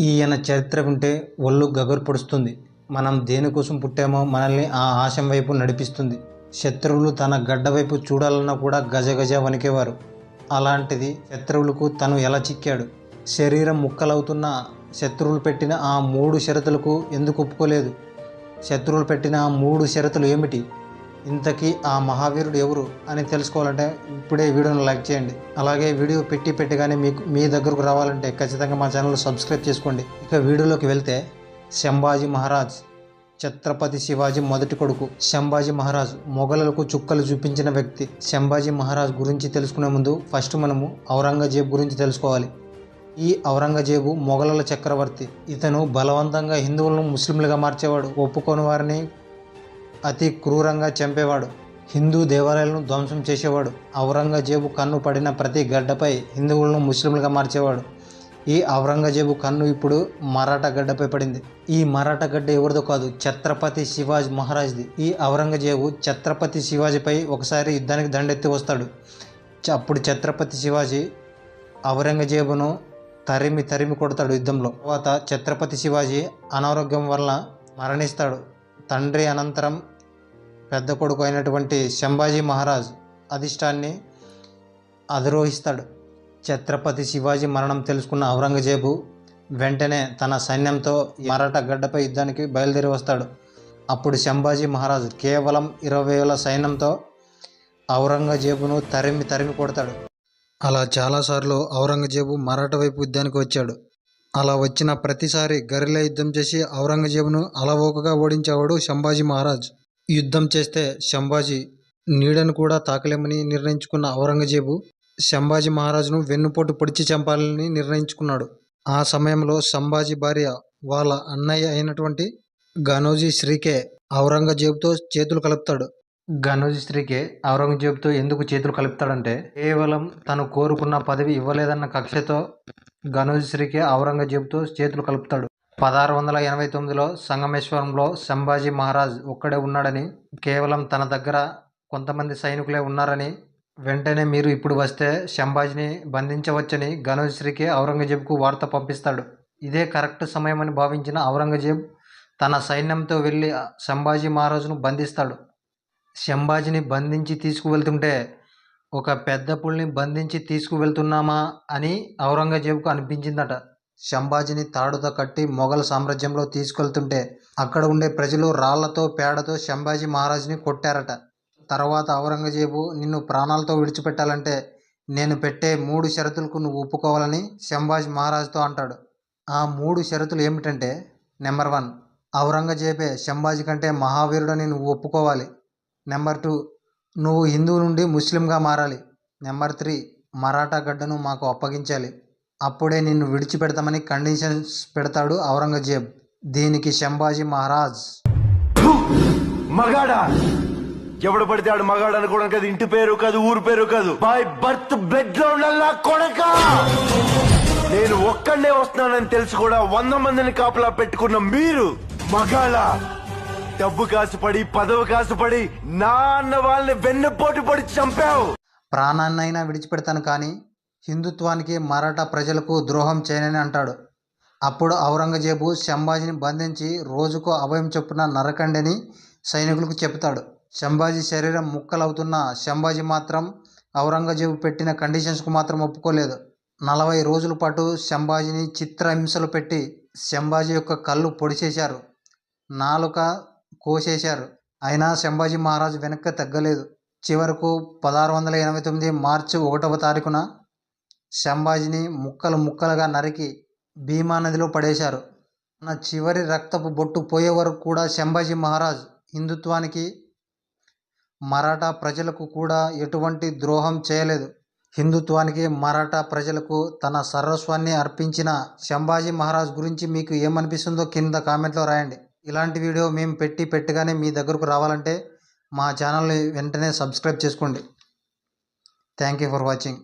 ఈయన చరిత్ర వింటే ఒళ్ళు గగురు పొడుస్తుంది. మనం దేనికోసం పుట్టామో మనల్ని ఆ ఆశం వైపు నడిపిస్తుంది. శత్రువులు తన గడ్డ వైపు చూడాలన్నా కూడా గజగజ వణికేవారు. అలాంటిది శత్రువులకు తను ఎలా చిక్కాడు? శరీరం ముక్కలవుతున్న శత్రువులు పెట్టిన ఆ మూడు షరతులకు ఎందుకు ఒప్పుకోలేదు? శత్రువులు పెట్టిన ఆ మూడు షరతులు ఏమిటి? ఇంతకీ ఆ మహావీరుడు ఎవరు అని తెలుసుకోవాలంటే ఇప్పుడే వీడియోను లైక్ చేయండి. అలాగే వీడియో పెట్టి పెట్టగానే మీకు మీ దగ్గరకు రావాలంటే ఖచ్చితంగా మా ఛానల్ సబ్స్క్రైబ్ చేసుకోండి. ఇక వీడియోలోకి వెళ్తే శంభాజీ మహారాజ్ ఛత్రపతి శివాజీ మొదటి కొడుకు. శంభాజీ మహారాజ్ మొఘలులకు చుక్కలు చూపించిన వ్యక్తి. శంభాజీ మహారాజ్ గురించి తెలుసుకునే ముందు ఫస్ట్ మనము ఔరంగజేబ్ గురించి తెలుసుకోవాలి. ఈ ఔరంగజేబు మొఘలుల చక్రవర్తి. ఇతను బలవంతంగా హిందువులను ముస్లింలుగా మార్చేవాడు. ఒప్పుకోని వారిని అతి క్రూరంగా చంపేవాడు. హిందూ దేవాలయాలను ధ్వంసం చేసేవాడు. ఔరంగజేబు కన్ను పడిన ప్రతి గడ్డపై హిందువులను ముస్లింలుగా మార్చేవాడు. ఈ ఔరంగజేబు కన్ను ఇప్పుడు మరాఠా గడ్డపై పడింది. ఈ మరాఠా గడ్డ ఎవరిదో కాదు ఛత్రపతి శివాజీ మహారాజ్ది. ఈ ఔరంగజేబు ఛత్రపతి శివాజీపై ఒకసారి యుద్ధానికి దండెత్తి వస్తాడు. అప్పుడు ఛత్రపతి శివాజీ ఔరంగజేబును తరిమి తరిమి కొడతాడు యుద్ధంలో. తర్వాత ఛత్రపతి శివాజీ అనారోగ్యం వల్ల మరణిస్తాడు. తండ్రి అనంతరం పెద్ద కొడుకు అయినటువంటి శంభాజీ మహారాజ్ అధిష్టాన్ని అధిరోహిస్తాడు. ఛత్రపతి శివాజీ మరణం తెలుసుకున్న ఔరంగజేబు వెంటనే తన సైన్యంతో మరాఠా గడ్డపై యుద్ధానికి బయలుదేరి వస్తాడు. అప్పుడు శంభాజీ మహారాజ్ కేవలం ఇరవై వేల సైన్యంతో ఔరంగజేబును తరిమి తరిమి కొడతాడు. అలా చాలాసార్లు ఔరంగజేబు మరాఠా వైపు యుద్ధానికి వచ్చాడు. అలా వచ్చిన ప్రతిసారి గరిలా యుద్ధం చేసి ఔరంగజేబును అలవోకగా ఓడించేవాడు శంభాజీ మహారాజ్. యుద్ధం చేస్తే శంభాజీ నీడను కూడా తాకలేమని నిర్ణయించుకున్న ఔరంగజేబు శంభాజీ మహారాజును వెన్నుపోటు పొడిచి చంపాలని నిర్ణయించుకున్నాడు. ఆ సమయంలో సంభాజీ భార్య వాళ్ళ అన్నయ్య అయినటువంటి గనోజీ శ్రీకే ఔరంగజేబుతో చేతులు కలుపుతాడు. గనోజీ శ్రీకే ఔరంగజేబుతో ఎందుకు చేతులు కలుపుతాడంటే కేవలం తను కోరుకున్న పదవి ఇవ్వలేదన్న కక్షతో గనోజీ శ్రీకే ఔరంగజేబుతో చేతులు కలుపుతాడు. పదహారు వందల ఎనభై తొమ్మిదిలో సంగమేశ్వరంలో సంభాజీ మహారాజ్ ఒక్కడే ఉన్నాడని కేవలం తన దగ్గర కొంతమంది సైనికులే ఉన్నారని వెంటనే మీరు ఇప్పుడు వస్తే సంభాజీని బంధించవచ్చని గనోజ్ ఔరంగజేబ్కు ఔరంగజేబుకు వార్త పంపిస్తాడు. ఇదే కరెక్ట్ సమయమని భావించిన ఔరంగజేబ్ తన సైన్యంతో వెళ్ళి సంభాజీ మహారాజును బంధిస్తాడు. సంభాజీని బంధించి తీసుకువెళ్తుంటే ఒక పెద్ద పుల్ని బంధించి తీసుకువెళ్తున్నామా అని ఔరంగజేబుకు అనిపించిందట. శంభాజీని తాడుతో కట్టి మొఘల్ సామ్రాజ్యంలో తీసుకెళ్తుంటే అక్కడ ఉండే ప్రజలు రాళ్ళతో పేడతో శంభాజీ మహారాజుని కొట్టారట. తర్వాత ఔరంగజేబు నిన్ను ప్రాణాలతో విడిచిపెట్టాలంటే నేను పెట్టే మూడు షరతులకు నువ్వు ఒప్పుకోవాలని శంభాజీ మహారాజుతో అంటాడు. ఆ మూడు షరతులు ఏమిటంటే నెంబర్ వన్ ఔరంగజేబే శంభాజీ కంటే మహావీరుడని నువ్వు ఒప్పుకోవాలి. నెంబర్ టూ నువ్వు హిందూ నుండి ముస్లింగా మారాలి. నెంబర్ త్రీ మరాఠా గడ్డను మాకు అప్పగించాలి. అప్పుడే నిన్ను విడిచిపెడతామని కండిషన్స్ పెడతాడు ఔరంగజేబ్. దీనికి శంభాజీ మహారాజ్. మగాడా! ఎవడు పడితే ఆడు మగాడు అనుకోవడం కాదు. ఇంటి పేరు కాదు ఊరు పేరు కాదు. బై బర్త్ బ్లడ్లో ఉండాలా కొడక! నేను ఒక్కడే వస్తున్నానని తెలిసి కూడా వంద మందిని కాపలా పెట్టుకున్న మీరు మగాళ డబ్బు కాసుపడి పదవి కాసుపడి నా అన్న వాళ్ళని వెన్నుపోటు పొడి చంపావు. ప్రాణాన్నైనా విడిచిపెడతాను కానీ హిందుత్వానికి మరాఠా ప్రజలకు ద్రోహం చేయనని అంటాడు. అప్పుడు ఔరంగజేబు శంభాజీని బంధించి రోజుకు అభయం చొప్పున నరకండిని సైనికులకు చెబుతాడు. శంభాజీ శరీరం ముక్కలవుతున్న శంభాజీ మాత్రం ఔరంగజేబు పెట్టిన కండిషన్స్కు మాత్రం ఒప్పుకోలేదు. నలభై రోజుల పాటు శంభాజీని చిత్రహింసలు పెట్టి శంభాజీ యొక్క కళ్ళు పొడిచేశారు. నాలుక కోసేశారు. అయినా శంభాజీ మహారాజు వెనక్కి తగ్గలేదు. చివరకు పదహారు వందల ఎనభై తొమ్మిది మార్చి ఒకటవ తారీఖున శంభాజీని ముక్కలు ముక్కలుగా నరికి భీమా నదిలో పడేశారు. నా చివరి రక్తపు బొట్టు పోయే వరకు కూడా శంభాజీ మహారాజ్ హిందుత్వానికి మరాఠా ప్రజలకు కూడా ఎటువంటి ద్రోహం చేయలేదు. హిందుత్వానికి మరాఠా ప్రజలకు తన సర్వస్వాన్ని అర్పించిన శంభాజీ మహారాజ్ గురించి మీకు ఏమనిపిస్తుందో కింద కామెంట్లో రాయండి. ఇలాంటి వీడియో మేము పెట్టి పెట్టగానే మీ దగ్గరకు రావాలంటే మా ఛానల్ని వెంటనే సబ్స్క్రైబ్ చేసుకోండి. Thank you for watching.